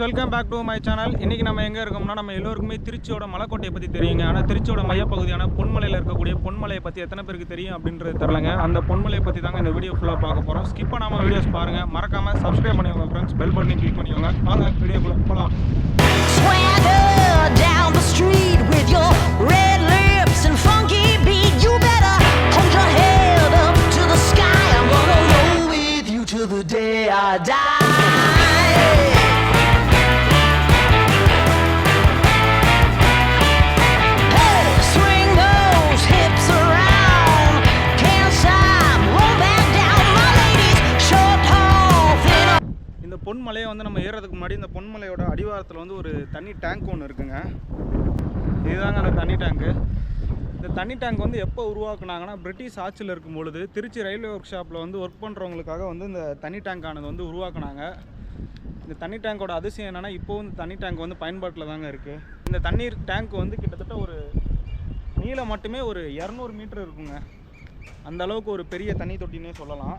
Friends welcome back to my channel. இன்றைக்கி நம்ம எங்கே இருக்கோம்னா நம்ம எல்லோருக்குமே திருச்சியோட மலைக்கோட்டையை பற்றி தெரியுங்க. ஆனால் திருச்சியோட மையப்பகுதியான பொன்மலையில் இருக்கக்கூடிய பொன்மலையை பற்றி எத்தனை பேருக்கு தெரியும் அப்படின்றது தெரிலங்க அந்த பொன்மலையை பற்றி தாங்க இந்த வீடியோ ஃபுல்லாக பார்க்க போகிறோம் ஸ்கிப் பண்ணாமல் வீடியோஸ் பாருங்கள் மறக்காமல் சப்ஸ்கிரைப் பண்ணிக்கோங்க ஃப்ரெண்ட்ஸ் பெல் பட்டனை கிளிக் பண்ணிக்கோங்க. வாங்க வீடியோக்குள்ளே போகலாம் down the street with your red lips and funky beat. You better hold your head up to the sky. I'm gonna roll with you till the day I die. பொன்மலையை வந்து நம்ம ஏறுறதுக்கு முன்னாடி இந்த பொன்மலையோட அடிவாரத்தில் வந்து ஒரு தண்ணி டேங்க் ஒன்று இருக்குங்க. இதுதாங்க அந்த தண்ணி டேங்க்கு இந்த தண்ணி டேங்க் வந்து எப்போ உருவாக்குனாங்கன்னா பிரிட்டிஷ் ஆட்சியில் இருக்கும் பொழுது திருச்சி ரயில்வே ஒர்க் ஷாப்பில் வந்து ஒர்க் பண்ணுறவங்களுக்காக வந்து இந்த தண்ணி டேங்க் ஆனது வந்து உருவாக்குனாங்க. இந்த தண்ணி டேங்கோட அதிசயம் என்னென்னா இப்போவும் இந்த தண்ணி டேங்க் வந்து பயன்பாட்டில் தாங்க இருக்குது இந்த தண்ணீர் டேங்க் வந்து கிட்டத்தட்ட ஒரு நீளம் மட்டுமே ஒரு இரநூறு மீட்டர் இருக்குங்க. அந்த அளவுக்கு ஒரு பெரிய தண்ணி தொட்டினே சொல்லலாம்.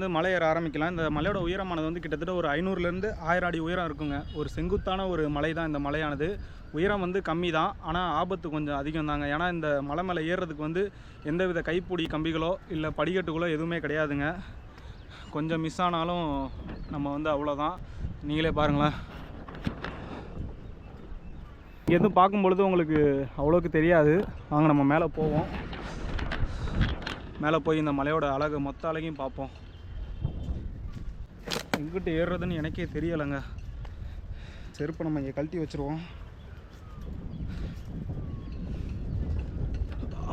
வந்து மலை ஏற ஆரம்பிக்கலாம். இந்த மலையோட உயரமானது வந்து கிட்டத்தட்ட ஒரு ஐநூறுலேருந்து ஆயிரம் அடி உயரம் இருக்குங்க. ஒரு செங்குத்தான ஒரு மலை தான் இந்த மலையானது. உயரம் வந்து கம்மி தான் ஆனால் ஆபத்து கொஞ்சம் அதிகம் தாங்க. ஏன்னா இந்த மலை மேலே ஏறுறதுக்கு வந்து எந்தவித கைப்பிடி கம்பிகளோ இல்லை படிக்கட்டுகளோ எதுவுமே கிடையாதுங்க. கொஞ்சம் மிஸ் ஆனாலும் நம்ம வந்து அவ்வளோதான் நீங்களே பாருங்களேன். எதுவும் பார்க்கும்பொழுது உங்களுக்கு அவ்வளோக்கு தெரியாது. வாங்க நம்ம மேலே போவோம். மேலே போய் இந்த மலையோட அழகு மொத்த அழகையும் பார்ப்போம். எங்கிட்ட ஏறுறதுன்னு எனக்கே தெரியலைங்க. செருப்பை நம்ம இங்கே கழட்டி வச்சுருவோம்.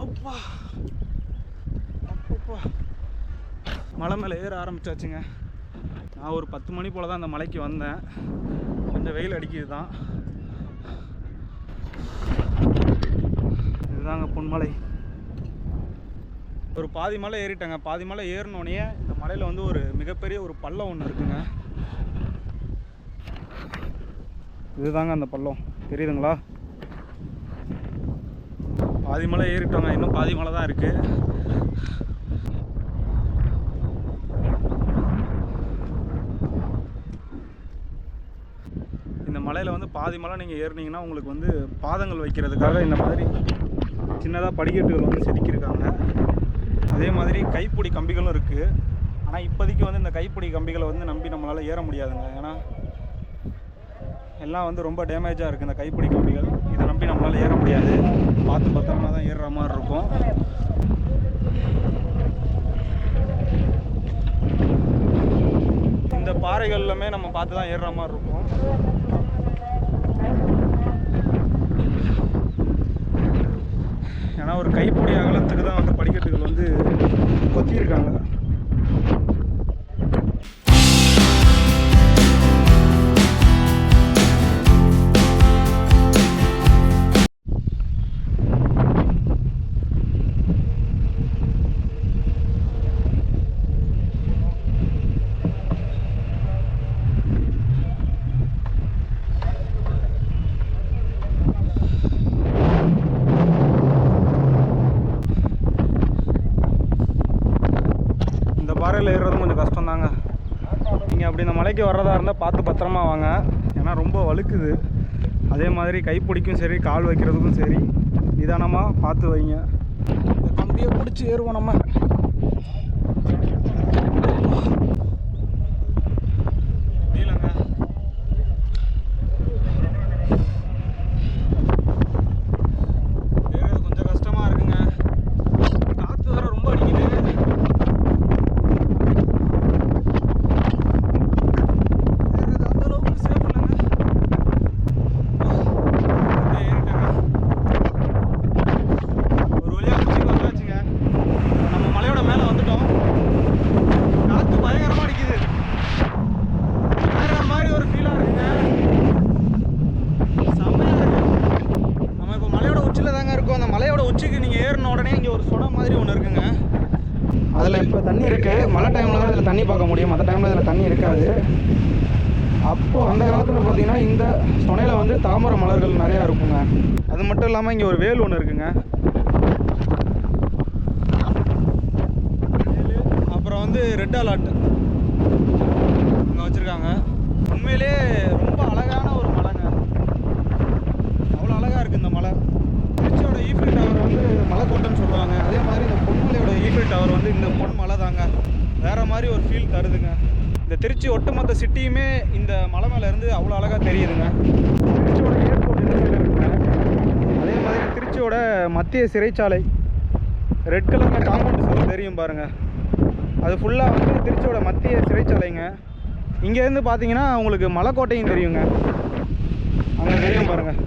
அப்பா. அப்பப்பா. மலை மேலே ஏற ஆரம்பிச்சாச்சுங்க. நான் ஒரு பத்து மணி போல் தான் அந்த மலைக்கு வந்தேன். கொஞ்சம் வெயில் அடிக்குது தான் இதுதாங்க பொன்மலை. ஒரு பாதி மலை ஏறிட்டேங்க. பாதி மலை ஏறினோடனே மலையில் வந்து ஒரு மிகப்பெரிய ஒரு பள்ளம் ஒன்று இருக்குங்க. இதுதாங்க அந்த பள்ளம். தெரியுதுங்களா? பாதி மலை ஏறிட்டோங்க. இன்னும் பாதி மலை தான் இருக்குது இந்த மலையில் வந்து பாதி மலை நீங்கள் ஏறுனீங்கன்னா உங்களுக்கு வந்து பாதங்கள் வைக்கிறதுக்காக இந்த மாதிரி சின்னதாக படிக்கட்டுகள் வந்து செதுக்கியிருக்காங்க. அதே மாதிரி கைப்பிடி கம்பிகளும் இருக்குது ஆனால் இப்போதைக்கு வந்து இந்த கைப்பிடி கம்பிகளை வந்து நம்பி நம்மளால் ஏற முடியாதுங்க. ஏன்னா எல்லாம் வந்து ரொம்ப டேமேஜாக இருக்குது இந்த கைப்பிடி கம்பிகள். இதை நம்பி நம்மளால் ஏற முடியாது. பார்த்து பத்திரமா தான் ஏறுற மாதிரி இருக்கும். இந்த பாறைகள்லுமே நம்ம பார்த்து தான் ஏறுற மாதிரி இருக்கும். ஏன்னா ஒரு கைப்பிடி அகலத்துக்கு தான் வந்து படிக்கட்டுகள் வந்து கொத்தியிருக்காங்க. பாறையில் ஏறுறது கொஞ்சம் கஷ்டம் தாங்க நீங்கள் அப்படி இந்த மலைக்கு வர்றதா இருந்தால் பார்த்து பத்திரமா வாங்க. ஏன்னா ரொம்ப வழுக்குது. அதே மாதிரி கைப்பிடிக்கும் சரி கால் வைக்கிறதுக்கும் சரி. நிதானமாக பார்த்து வைங்க. இந்த கம்பியை பிடிச்சி ஏறுவோம் நம்ம முடியலங்க ஏறுறது கொஞ்சம் கஷ்டமா இருக்குங்க காற்று வேற ரொம்ப அடிக்குது ஏறுறது அந்த அளவுக்கு சேஃப் இல்லைங்க அப்படியே ஏறிட்டேங்க ஒரு வழியாக குச்சிக்கு வந்தாச்சுங்க நம்ம மலையோட மேலே வந்துட்டோம் அந்த மலையோட உச்சிக்கு நீங்கள் ஏறின உடனே இங்கே ஒரு சுடம் மாதிரி ஒன்று இருக்குங்க அதில் இப்போ தண்ணி இருக்குது மழை டைமில் தான் இதில் தண்ணி பார்க்க முடியும். மற்ற டைமில் இதில் தண்ணி இருக்காது. அப்போது அந்த காலத்தில் பார்த்தீங்கன்னா இந்த சுனையில் வந்து தாமரை மலர்கள் நிறையா இருக்குங்க. அது மட்டும் இல்லாமல் இங்கே ஒரு வேல் ஒன்று இருக்குங்க. வேலு, அப்புறம் வந்து ரெட் அலாட் இங்கே வச்சுருக்காங்க. உண்மையிலே ரொம்ப அழகான ஒரு மலைங்க அவ்வளோ அழகாக இருக்குது இந்த மலை திருச்சியோட ஈஃபில் டவர் வந்து மலைக்கோட்டைன்னு சொல்லுவாங்க அதே மாதிரி இந்த பொன்மலையோட ஈஃபில் டவர் வந்து இந்த பொன் மலை தாங்க வேற மாதிரி ஒரு ஃபீல் தருதுங்க இந்த மொத்த சிட்டியுமே இந்த மலை மேலேருந்து அவ்வளோ அழகாக தெரியுதுங்க. திருச்சியோட ஏர்போர்ட் இருக்குங்க? அதே மாதிரி திருச்சியோட மத்திய சிறைச்சாலை. ரெட் கலரில் காம்பவுண்ட் சுவர் தெரியும் பாருங்கள் அது ஃபுல்லாக வந்து திருச்சியோட மத்திய சிறைச்சாலைங்க. இங்கேருந்து பார்த்தீங்கன்னா உங்களுக்கு மலைக்கோட்டையும் தெரியுங்க. அங்கே தெரியும் பாருங்கள்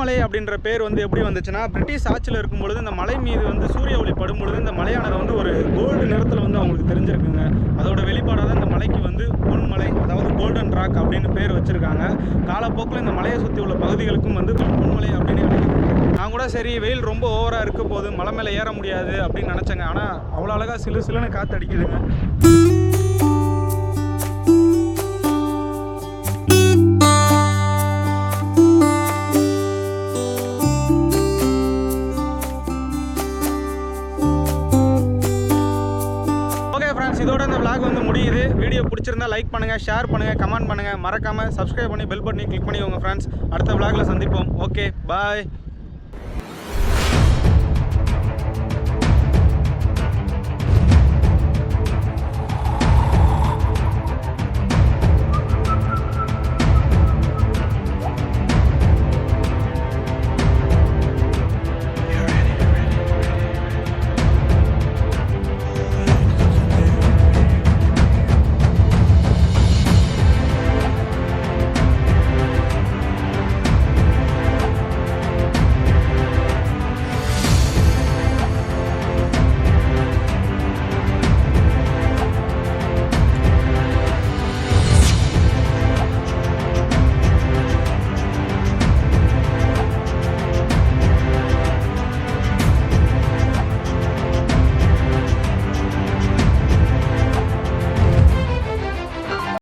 மலை அப்படின்ற பேர் வந்து எப்படி வந்துச்சுன்னா பிரிட்டிஷ் ஆட்சியில் இருக்கும் பொழுது இந்த மலை மீது வந்து சூரிய ஒளி படும் பொழுது இந்த மலையானது வந்து ஒரு கோல்டு நிறத்தில் வந்து அவங்களுக்கு தெரிஞ்சிருக்குங்க. அதோட வெளிப்பாடாக தான் இந்த மலைக்கு வந்து பொன்மலை அதாவது கோல்டன் ராக் அப்படின்னு பேர் வச்சுருக்காங்க. காலப்போக்கில் இந்த மலையை சுற்றி உள்ள பகுதிகளுக்கும் வந்து பொன்மலை அப்படின்னு நான் கூட சரி வெயில் ரொம்ப ஓவராக இருக்க போது மலை மேலே ஏற முடியாது அப்படின்னு நினச்சேங்க. ஆனால் அவ்வளோ அழகாக சிலு சிலுன்னு காற்று அடிக்குதுங்க ஃப்ரெண்ட்ஸ் இதோட இந்த விளாக் வந்து முடியுது. வீடியோ பிடிச்சிருந்தா லைக் பண்ணுங்கள் ஷேர் பண்ணுங்கள் கமெண்ட் பண்ணுங்கள் மறக்காமல் சப்ஸ்கிரைப் பண்ணி பெல் பட்டனை கிளிக் பண்ணிக்கோங்க ஃப்ரெண்ட்ஸ் அடுத்த விளாகில் சந்திப்போம். Okay bye